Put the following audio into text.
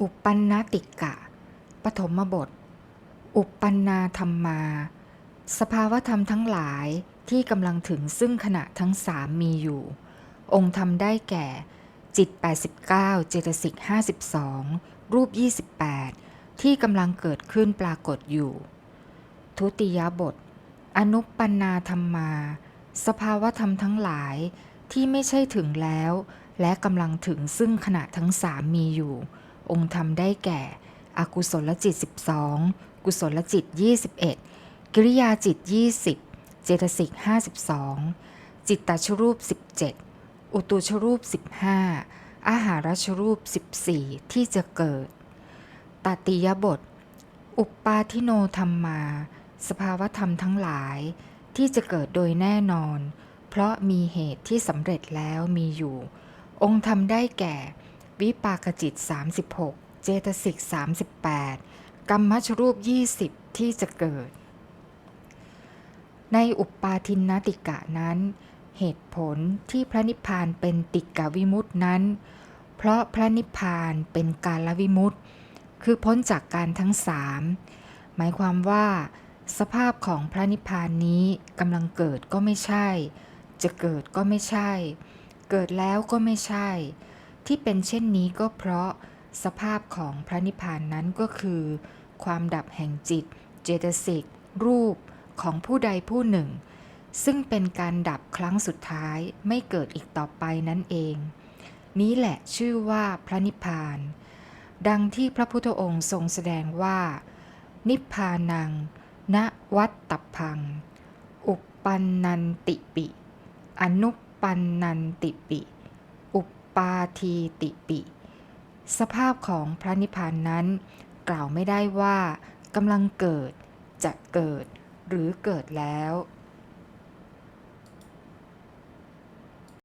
อุปปันนติกะ ปฐมบท อุปปันนาธรรมา สภาวธรรมทั้งหลายที่กำลังถึงซึ่งขณะทั้งสามมีอยู่ องค์ธรรมได้แก่ จิต 89 เจตสิก 52 รูป 28 ที่กำลังเกิดขึ้นปรากฏอยู่ ทุติยบท อนุปปันนาธรรมา สภาวธรรมทั้งหลายที่ไม่ใช่ถึงแล้ว และกำลังถึงซึ่งขณะทั้งสามมีอยู่ องค์ธรรมได้แก่ อกุศลจิต 12 กุศลจิต 21 กิริยาจิต 20 เจตสิก 52 จิตตชรูป 17 อุตุชรูป 15 อาหารชรูป 14 ที่จะเกิดตติยบท อุปปาทิโนธรรมมา สภาวธรรมทั้งหลาย ที่จะเกิดโดยแน่นอน เพราะมีเหตุที่สำเร็จแล้วมีอยู่ องค์ธรรมได้แก่ วิปากจิต 36 เจตสิก 38 กรรมชรูป 20 ที่จะเกิด ในอุปปาทินนติกะนั้น เหตุผลที่พระนิพพานเป็นติกาวิมุตินั้น เพราะพระนิพพานเป็นการละวิมุตติ คือพ้นจากการทั้งสามหมายความว่า สภาพของพระนิพพานนี้กำลังเกิดก็ไม่ใช่ จะเกิดก็ไม่ใช่ เกิดแล้วก็ไม่ใช่ ที่เป็นเช่นนี้ก็เพราะสภาพของพระนิพพานนั้นก็คือ ความดับแห่งจิต เจตสิก รูปของผู้ใดผู้หนึ่ง ซึ่งเป็นการดับครั้งสุดท้ายไม่เกิดอีกต่อไปนั่นเอง นี้แหละชื่อว่าพระนิพพาน ดังที่พระพุทธองค์ทรงแสดงว่า นิพพานัง ณวัตตพัง อุปปันนันติปิ อนุปปันนันติปิ ปาทีติปิ สภาพของพระนิพพานนั้น กล่าวไม่ได้ว่ากำลังเกิด จะเกิด หรือเกิดแล้ว